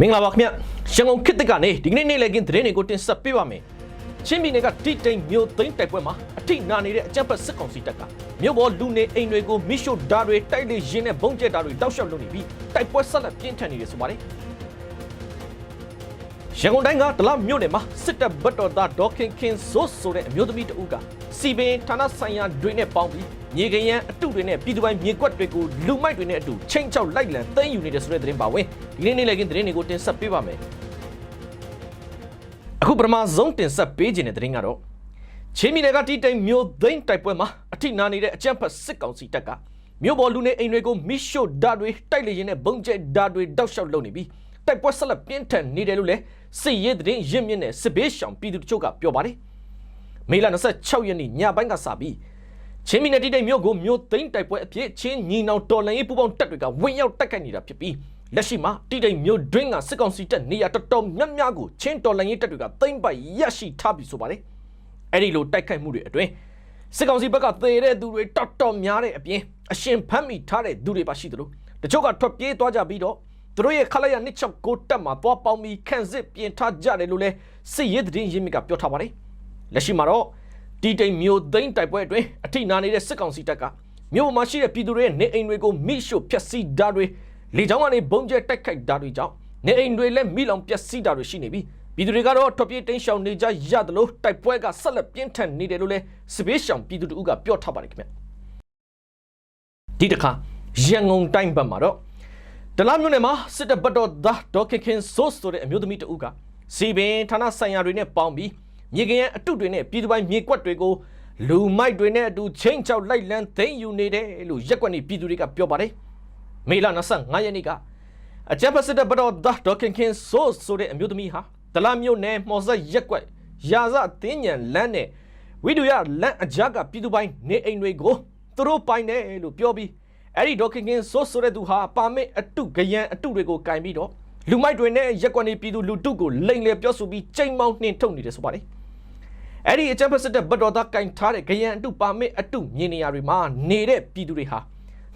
မင်္ဂလာပါခင်ဗျရန်ကုန်ခေတ်သစ်ကနေဒီကနေ့နေ့လည်ကင်းသတင်းတွေကိုတင်ဆက်ပေးပါမယ်ချင်းပြည်နယ်ကတိတိမ်မြို့သိမ်းတိုက်ပွဲမှာအထိနာနေတဲ့အကြမ်းဖက်စစ်ကောင်စီတပ်ကမြို့ပေါ်လူနေအိမ်တွေကိုမိရှို့ဓာတ်တွေတိုက်လေရင်နဲ့ဘုံကျက်ဓာတ်တွေတောက်လျှောက်လုပ်နေပြီးတိုက်ပွဲဆက်လက်ပြင်းထန်နေတယ်ဆိုပါတယ် ရန်ကုန်တိုင်းကဒလမြို့နယ်မှာစစ်တပ်ဘတ်တော်သားဒေါခင်ခင်စိုးဆိုတဲ့အမျိုးသမီးတဦးကစီပင်ဌာနဆိုင်ရာတွေနဲ့ပေါင်းပြီးမြေကရန်အတုတွေနဲ့ပြည်သူပိုင်းမြေကွက်တွေကိုလူမိုက်တွေနဲ့အတူချိန်ချောက်လိုက်လံသိမ်းယူနေတဲ့ဆိုတဲ့သတင်းပါဝင်ဒီနေ့နေ့လည်ကင်းသတင်းတွေကိုတင်ဆက်ပေးပါမယ်အခုပထမဆုံးတင်ဆက်ပေးခြင်းတဲ့သတင်းကတော့ချင်းပြည်နယ်ကတီတိုင်မြို့သိမ်းတိုက်ပွဲမှာအထိနာနေတဲ့အကြမ်းဖက်စစ်ကောင်စီတပ်ကမြို့ပေါ်လူနေအိမ်တွေကိုမိရှို့ဓာတ်တွေတိုက်လေရင်နဲ့ဘုံကျဲဓာတ်တွေတောက်လျှောက်လုပ်နေပြီး တိုက်ပွဲဆက်လက်ပြင်းထန်နေတယ်လို့လည်းစစ်ရေးသတင်းရင့်မြင့်တဲ့စစ်ဘေးရှောင်ပြည်သူတို့ကပြောပါတယ်မေလ26ရက်နေ့ညပိုင်းကစပြီးချင်းပြည်နယ်တိတိတ်မြို့ကိုမြို့သိမ်းတိုက်ပွဲအဖြစ်ချင်းညီနောင်တော်လှန်ရေးပူးပေါင်းတပ်တွေကဝင်ရောက်တိုက်ခိုက်နေတာဖြစ်ပြီးလက်ရှိမှာတိတိတ်မြို့တွင်းကစစ်ကောင်စီတပ်နေရာတော်တော်များများကိုချင်းတော်လှန်ရေးတပ်တွေကသိမ်းပိုက်ရရှိထားပြီဆိုပါတယ်အဲ့ဒီလိုတိုက်ခိုက်မှုတွေအတွင်းစစ်ကောင်စီဘက်ကသေတဲ့သူတွေတော်တော်များတဲ့အပြင်အရှင်ဖမ်းမိထားတဲ့သူတွေပါရှိသလိုတချို့ကထွက်ပြေးသွားကြပြီးတော့ သူတို့ရဲ့ခလိုက်ရ269တက်မှာသွားပေါင်းပြီးခန့်စစ်ပြင်ထားကြတယ်လို့လဲစစ်ရေးသတင်းရင်းမြစ်ကပြောထားပါတယ်လက်ရှိမှာတော့တီတိမ်မျိုးသိန်းတိုက်ပွဲအတွင်းအထိနာနေတဲ့စစ်ကောင်စီတပ်ကမြို့ပေါ်မှာရှိတဲ့ပြည်သူတွေရဲ့နေအိမ်တွေကိုမိရှို့ဖျက်ဆီးဓာတ်တွေလေကြောင်းကနေဘုံကျဲတိုက်ခိုက်ဓာတ်တွေကြောင့်နေအိမ်တွေလည်းမိလောင်ပျက်စီးဓာတ်တွေရှိနေပြီးပြည်သူတွေကတော့ထွက်ပြေးတင်းရှောင်နေကြရတယ်လို့တိုက်ပွဲကဆက်လက်ပြင်းထန်နေတယ်လို့လဲစပေးရှောင်ပြည်သူတို့ကပြောထားပါတယ်ခင်ဗျဒီတစ်ခါရန်ကုန်တိုင်းဘက်မှာတော့ တလားမြို့နယ်မှာစစ်တပ်ဘတ်တော်သားဒေါခင်ခင်ဆိုးဆိုတဲ့အမျိုးသမီးတဦးကစီပင်ဌာနဆိုင်ရာတွေနဲ့ပေါင်းပြီးမြေကရန်အတုတွေနဲ့ပြည်သူပိုင်းမြေကွက်တွေကိုလူမိုက်တွေနဲ့အတူချင်းချောက်လိုက်လံသိမ်းယူနေတယ်လို့ရက်ကွက်နေပြည်သူတွေကပြောပါတယ်မေလ25ရက်နေ့ကအကြမ်းဖက်စစ်တပ်ဘတ်တော်သားဒေါခင်ခင်ဆိုးဆိုတဲ့အမျိုးသမီးဟာတလားမြို့နယ်မော်ဆက်ရက်ကွက်ရာဇအသင်းညံလန်းနဲ့ဝိဒုရလန်းအကြကပြည်သူပိုင်းနေအိမ်တွေကိုသူတို့ပိုင်တယ်လို့ပြောပြီး အဲ့ဒီဒေါခင်ကင်းဆိုးဆိုတဲ့သူဟာပါမစ်အတုဂယံအတုတွေကိုကင်ပြီးတော့လူမိုက်တွေနဲ့ရက်ကွက်နေပြည်သူလူတုကိုလိန်လေပြောဆိုပြီးချိန်မောင်းနှင်ထုတ်နေတယ်ဆိုပါတယ်အဲ့ဒီအချမ်းဖက်စစ်တဲ့ဘတ်တော်သားကင်ထားတဲ့ဂယံအတုပါမစ်အတုမြင်နေရတွေမှာနေတဲ့ပြည်သူတွေဟာ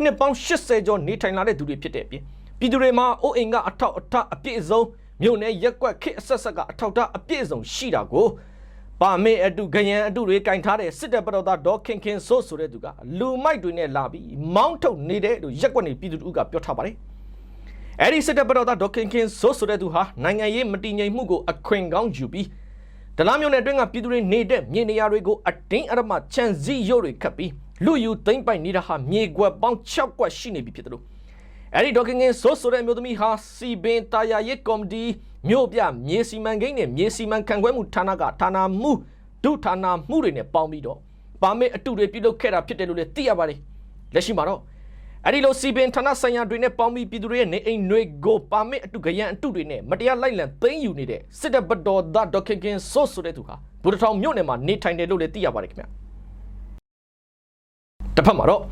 နှစ်ပေါင်း80ကျော်နေထိုင်လာတဲ့သူတွေဖြစ်တဲ့အပြင်ပြည်သူတွေမှာအိုးအိမ်ကအထောက်အထအပြည့်အစုံမြို့နယ်ရက်ကွက်ခေတ်အဆက်ဆက်ကအထောက်အထအပြည့်အစုံရှိတာကို ပါမေအတုဂယံအတုတွေကင်ထားတဲ့စစ်တပ်ပတော်သားဒေါခင်ခင်ဆိုးဆိုတဲ့သူကလူမိုက်တွေနဲ့လာပြီးမောင်းထုတ်နေတဲ့လို့ရက်ကွက်နေပြည်သူတို့ကပြောထားပါတယ်။အဲဒီစစ်တပ်ပတော်သားဒေါခင်ခင်ဆိုးဆိုတဲ့သူဟာနိုင်ငံရေးမတည်ငြိမ်မှုကိုအခွင့်ကောင်းယူပြီးဒလားမျိုးနဲ့အတွင်းကပြည်သူတွေနေတဲ့မြေနေရာတွေကိုအတင်းအဓမ္မခြံစည်းရုပ်တွေခတ်ပြီးလူယူသိမ့်ပိုက်နေတာဟာမြေကွက်ပေါင်း6ကွက်ရှိနေပြီဖြစ်တယ်လို့အဲ့ဒီဒေါခင်ငင်းဆိုးဆိုတဲ့အမျိုးသမီးဟာစီပင်တာယာရစ်ကော်မတီ မြို့ပြမြေစီမံကိန်းနဲ့မြေစီမံခန့်ခွဲမှုဌာနကဌာနမှုဒုဌာနမှုတွေနဲ့ပေါင်းပြီးတော့ပါမစ်အတုတွေပြုလုပ်ခဲ့တာဖြစ်တယ်လို့လည်းသိရပါတယ်လက်ရှိမှာတော့အဲ့ဒီလိုစီပင်ဌာနဆိုင်ရာတွေနဲ့ပေါင်းပြီးပြည်သူတွေရဲ့နေအိမ်တွေကိုပါမစ်အတုကြရန်အတုတွေနဲ့မတရားလိုက်လံသိမ်းယူနေတဲ့စစ်တပ်ဘတော်သားဒေါခင်ကင်းဆိုးဆိုတဲ့သူဟာဘူတထောင်မြို့နယ်မှာနေထိုင်တယ်လို့လည်းသိရပါတယ်ခင်ဗျာတစ်ဖက်မှာတော့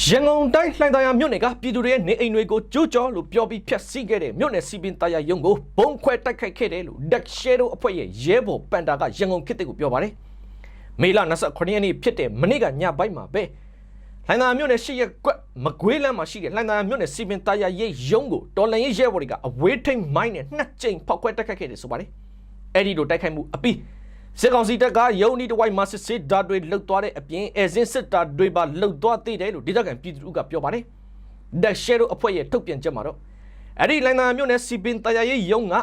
ရန်ကုန်တိုင်းလှိုင်သာယာမြို့နယ်ကပြည်သူတွေရဲ့နေအိမ်တွေကိုကျူးကျော်လို့ပြောပြီးဖျက်ဆီးခဲ့တဲ့မြို့နယ်စီပင်သာယာရုံးကိုဘုံခွဲတိုက်ခိုက်ခဲ့တယ်လို့ဒက်ရှဲတို့အဖွဲ့ရဲ့ရဲဘော်ပန်တာကရန်ကုန်ခေတ်တစ်ကိုပြောပါတယ်မေလ29ရက်နေ့ဖြစ်တဲ့မနေ့ကညပိုင်းမှာပဲလှိုင်သာယာမြို့နယ်ရှိရက်ကွက်မကွေးလမ်းမှာရှိတဲ့လှိုင်သာယာမြို့နယ်စီပင်သာယာရိပ်ရုံးကိုတော်လန်ရေးရဲဘော်တွေကအဝေးထိန်မိုင်းနဲ့နှစ်ကြိမ်ဖောက်ခွဲတိုက်ခိုက်ခဲ့တယ်ဆိုပါတယ်အဲ့ဒီလိုတိုက်ခိုက်မှုအပြီး စစ်ကောင်စီတပ်ကယုံနီတဝိုက်မှာစစ်စစ်ဓာတ်တွေလှုပ်သွားတဲ့အပြင်အဲဇင်းစစ်တာတွေပါလှုပ်သွားသေးတယ်လို့ဒေသခံပြည်သူတို့ကပြောပါတယ်။ဒက်ရှဲတို့အဖွဲ့ရဲ့ထုတ်ပြန်ချက်မှာတော့အဲ့ဒီလိုင်းနာမြို့နယ်စီပင်တရားရေးယုံက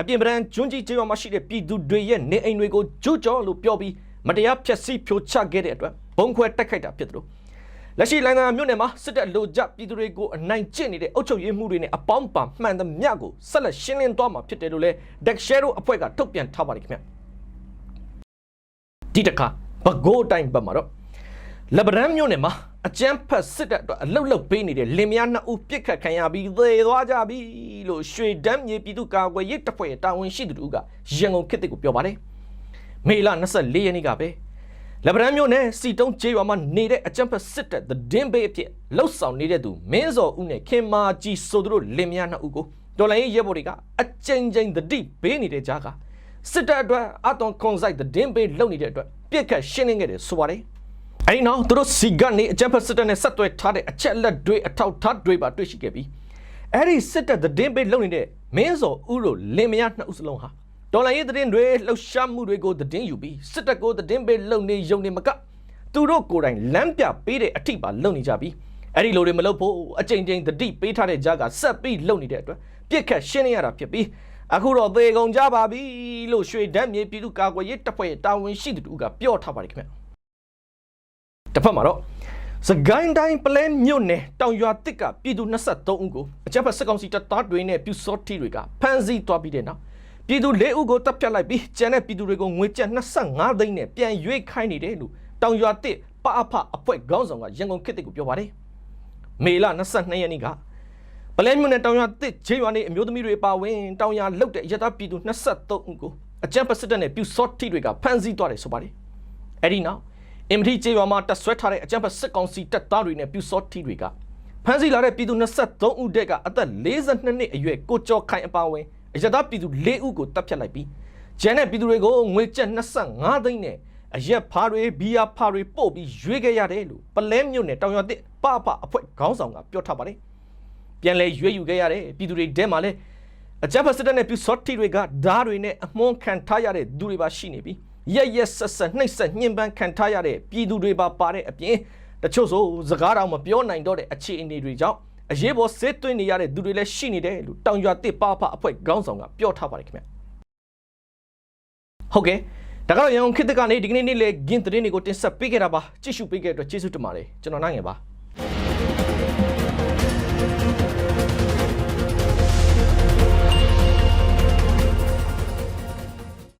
အပြင်ပရန်ကျွန်းကြီးကျေးရွာမှာရှိတဲ့ပြည်သူတွေရဲ့နေအိမ်တွေကိုကျူးကျော်လို့ပြောပြီးမတရားဖျက်ဆီးဖြိုချခဲ့တဲ့အတွက်ဘုံခွဲတိုက်ခိုက်တာဖြစ်တယ်လို့လက်ရှိလိုင်းနာမြို့နယ်မှာစစ်တပ်လိုကြပြည်သူတွေကိုအနိုင်ကျင့်နေတဲ့အုပ်ချုပ်ရေးမှုတွေနဲ့အပေါင်းပါမှန်သမျှကိုဆက်လက်ရှင်းလင်းသွားမှာဖြစ်တယ်လို့လည်းဒက်ရှဲတို့အဖွဲ့ကထုတ်ပြန်ထားပါတယ်ခင်ဗျာ ဒီတခါဘကိုးတိုင်းဘက်မှာတော့လဘရန်မြို့နယ်မှာအကျန်းဖက်စစ်တပ်အတွက်အလုတ်လုတ်ပေးနေတဲ့လင်မယားနှစ်ဦးပြစ်ခတ်ခံရပြီးသေသွားကြပြီလို့ရွှေဒမ်းမြေပြည်သူ့ကာကွယ်ရေးတပ်ဖွဲ့တာဝန်ရှိသူတို့ကရန်ကုန်ခေတ်တစ်ကိုပြောပါတယ်မေလ24ရက်နေ့ကပဲလဘရန်မြို့နယ်စီတုံးကျေးရွာမှာနေတဲ့အကျန်းဖက်စစ်တပ်သတင်းပေးအဖြစ်လှုပ်ဆောင်နေတဲ့သူမင်းစောဦးနဲ့ခင်မာကြီးဆိုသူတို့လင်မယားနှစ်ဦးကိုတော်လိုင်းရေးရဲဘော်တွေကအကြိမ်ကြိမ်တတိပေးနေတဲ့ကြားက စစ်တပ်အတွက်အသွန်ခွန်ဆိုင်တဲ့ဒင်းပေးလုပ်နေတဲ့အတွက်ပြစ်ခတ်ရှင်းလင်းခဲ့တယ်ဆိုပါတယ်။အဲဒီနောက်သူတို့စီကနေအကြမ်းဖက်စစ်တပ်နဲ့ဆက်သွယ်ထားတဲ့အချက်လက်တွေအထောက်ထားတွေပါတွေ့ရှိခဲ့ပြီးအဲဒီစစ်တပ်တဲ့ဒင်းပေးလုပ်နေတဲ့မင်းစောဦးတို့လင်မယားနှစ်ဦးစလုံးဟာဒေါ်လာရေးသတင်းတွေလှုပ်ရှားမှုတွေကိုသတင်းယူပြီးစစ်တပ်ကိုသတင်းပေးလုံနေယုံနေမကသူတို့ကိုယ်တိုင်လမ်းပြပေးတဲ့အထိပါလုံနေကြပြီးအဲ့ဒီလိုတွေမလုပ်ဖို့အကြိမ်ကြိမ်တတိပေးထားတဲ့ကြားကဆက်ပြီးလုံနေတဲ့အတွက်ပြစ်ခတ်ရှင်းနေရတာဖြစ်ပြီး အခုတော့သေကုန်ကြပါပြီလို့ရွှေဒက်မြေပြည်သူ့ကာကွယ်ရေးတပ်ဖွဲ့တာဝန်ရှိသူတို့ကပြောထားပါတယ်ခင်ဗျတစ်ဖက်မှာတော့စကိုင်းတိုင်းပလဲမြို့နယ်တောင်ရွာတစ်ကပြည်သူ23ဦးကိုအကြမ်းဖက်စစ်ကောင်စီတပ်သားတွေနဲ့ပြူစောတိတွေကဖမ်းဆီးသွားပြီးတဲ့နောက်ပြည်သူ၄ဦးကိုတပ်ဖြတ်လိုက်ပြီးကျန်တဲ့ပြည်သူတွေကိုငွေကျပ်25သိန်းနဲ့ပြန်ရွေးခိုင်းနေတယ်လို့တောင်ရွာတစ်ပအဖအဖွဲ့ခေါင်းဆောင်ကရန်ကုန်ခေတ်ကိုပြောပါတယ်မေလ22ရက်နေ့က ပလဲမြို့နယ်တောင်ရွာတစ်ဂျေးရွာနေအမျိုးသမီးတွေပါဝင်တောင်ရွာလုတ်တဲ့ရတပြည်သူ23ဦးကိုအကြမ်းဖက်စစ်တပ်နဲ့ပြူစောတိတွေကဖမ်းဆီးသွားတယ်ဆိုပါတယ်အဲ့ဒီနောက်အင်မတီကျေးရွာမှာတပ်ဆွဲထားတဲ့အကြမ်းဖက်စစ်ကောင်စီတပ်သားတွေနဲ့ပြူစောတိတွေကဖမ်းဆီးလာတဲ့ပြည်သူ23ဦးတက်ကအသက်42နှစ်အရွယ်ကိုကျော်ခိုင်အပါဝင်အရတပြည်သူ4ဦးကိုတပ်ဖြတ်လိုက်ပြီးကျန်တဲ့ပြည်သူတွေကိုငွေကျပ်25သိန်းနဲ့အရက်ဖားတွေဘီယာဖားတွေပို့ပြီးရွေးခဲ့ရတယ်လို့ပလဲမြို့နယ်တောင်ရွာတစ်ပပအဖွဲ့ခေါင်းဆောင်ကပြောထားပါတယ် ပြန်လဲရွေးယူခဲ့ရတဲ့ပြည်သူတွေတဲမှာလဲအကြမ်းဖက်စစ်တပ်နဲ့ပြူစောတိတွေကဓားတွေနဲ့အမွှန်းခံထားရတဲ့သူတွေပါရှိနေပြီးရက်ရက်ဆက်ဆက်နှိပ်ဆက်ညှဉ်းပန်းခံထားရတဲ့ပြည်သူတွေပါပါတဲ့အပြင်တချို့ဆိုစကားတော်မပြောနိုင်တော့တဲ့အခြေအနေတွေကြောင့်အရေးပေါ်စစ်သွင်းနေရတဲ့သူတွေလည်းရှိနေတယ်လို့တောင်ရွာတစ်ပပအဖွဲ့ခေါင်းဆောင်ကပြောထားပါတယ်ခင်ဗျဟုတ်ကဲ့ဒါကတော့ရန်ကုန်ခေတ်သစ်ကနေဒီကနေ့နေ့လေဂင်းသတင်းတွေကိုတင်ဆက်ပေးခဲ့တာပါကြည့်ရှုပေးခဲ့တဲ့အတွက်ကျေးဇူးတင်ပါတယ်ကျွန်တော်နိုင်ငယ်ပါ